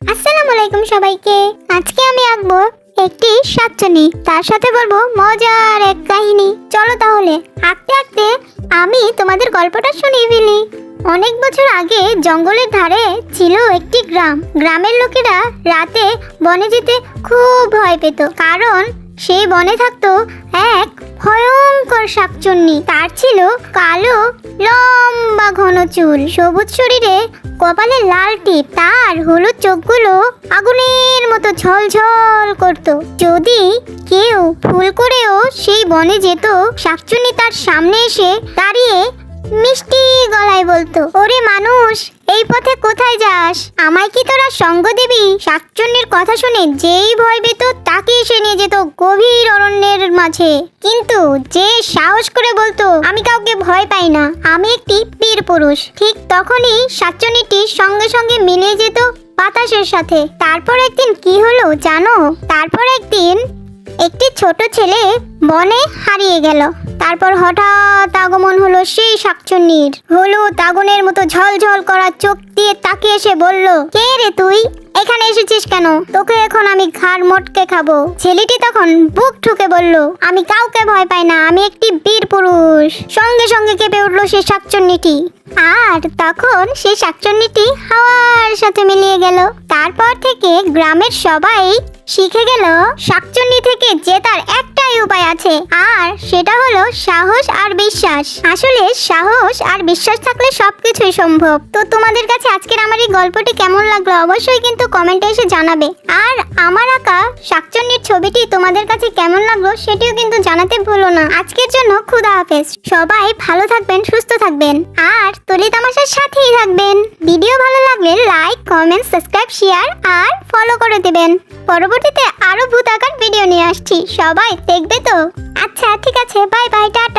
আসসালামু আলাইকুম সবাইকে। আজকে আমি আঁকবো একটি সাতচনি। তার সাথে বলব মজার এক কাহিনী। চলো তাহলে, আঁকতে আঁকতে আমি তোমাদের গল্পটা শুনিয়ে ফেলি। অনেক বছর আগে জঙ্গলের ধারে ছিল একটি গ্রাম। গ্রামের লোকেরা রাতে বনে যেতে খুব ভয় পেত। কারণ সেই বনে থাকতো এক ভয়ঙ্কর শাকচুন্নি। তার ছিল কালো, লম্বা ঘন চুল। সবুজ শরীরে কপালে লাল টিপ। তার হলুদ চোখগুলো আগুনের মতো ঝলঝল করত। যদি কেউ ভুল করেও সেই বনে যেত, শাকচুন্নি তার সামনে এসে দাঁড়িয়ে মিষ্টি গলায় বলতো, ওরে মানুষ এই পথে কোথায় যাস? আমায় কি তোরা সঙ্গ দিবি? শাকচুন্নির কথা শুনে যেই ভয় পেত, তাকে এসে নিয়ে যেত গভীর অরণ্যের মাঝে। কিন্তু যে সাহস করে বলতো, আমি কাউকে ভয় পাই না, আমি একটি বীর পুরুষ। ঠিক তখনই শাকচুন্নিটি সঙ্গে সঙ্গে মিলিয়ে যেত বাতাসের সাথে। তারপর একদিন কি হলো জানো? তারপর একদিন একটি ছোট ছেলে বনে হারিয়ে গেল। তারপর হঠাৎ আগমন হলো সেই শাকচুন্নির। হলুদ আগুনের মতো ঝলঝল করা চোখ দিয়ে তাকে এসে বলল, কে রে তুই? এখানে এসেছিস কেন? তোকে এখন আমি ঘাড় মোটকে খাব। ছেলেটি তখন বুক ঠুকে বলল, আমি কাউকে ভয় পাই না, আমি একটি বীর পুরুষ। সঙ্গে সঙ্গে কেঁপে উঠল সেই শাকচুন্নিটি। আর তখন সেই শাকচুন্নিটি হাওয়ার সাথে মিলিয়ে গেল। তারপর থেকে গ্রামের সবাই শিখে গেল শাকচুন্নি থেকে জেতার একটাই উপায় আছে, আর সেটা হলো সাহস আর বিশ্বাস। আসলে সাহস আর বিশ্বাস থাকলে সবকিছুই সম্ভব। তো তোমাদের কাছে আজকের আমার এই গল্পটি কেমন লাগল অবশ্যই কিন্তু কমেন্টে এসে জানাবে। আর আমার আঁকা শাকচুন্নির ছবিটি তোমাদের কাছে কেমন লাগল সেটিও কিন্তু জানাতে ভুলো না। আজকের জন্য খুদা হাফেজ। সবাই ভালো থাকবেন, সুস্থ থাকবেন, আর তলি তামাশার সাথেই থাকবেন। ভিডিও ভালো লাগলে লাইক কমেন্ট সাবস্ক্রাইব শেয়ার আর ফলো করে দেবেন। পরবর্তীতে আরও ভূত আঁকার ভিডিও নিয়ে আসছি। সবাই দেখবে তো? আচ্ছা ঠিক আছে। Bye bye tata.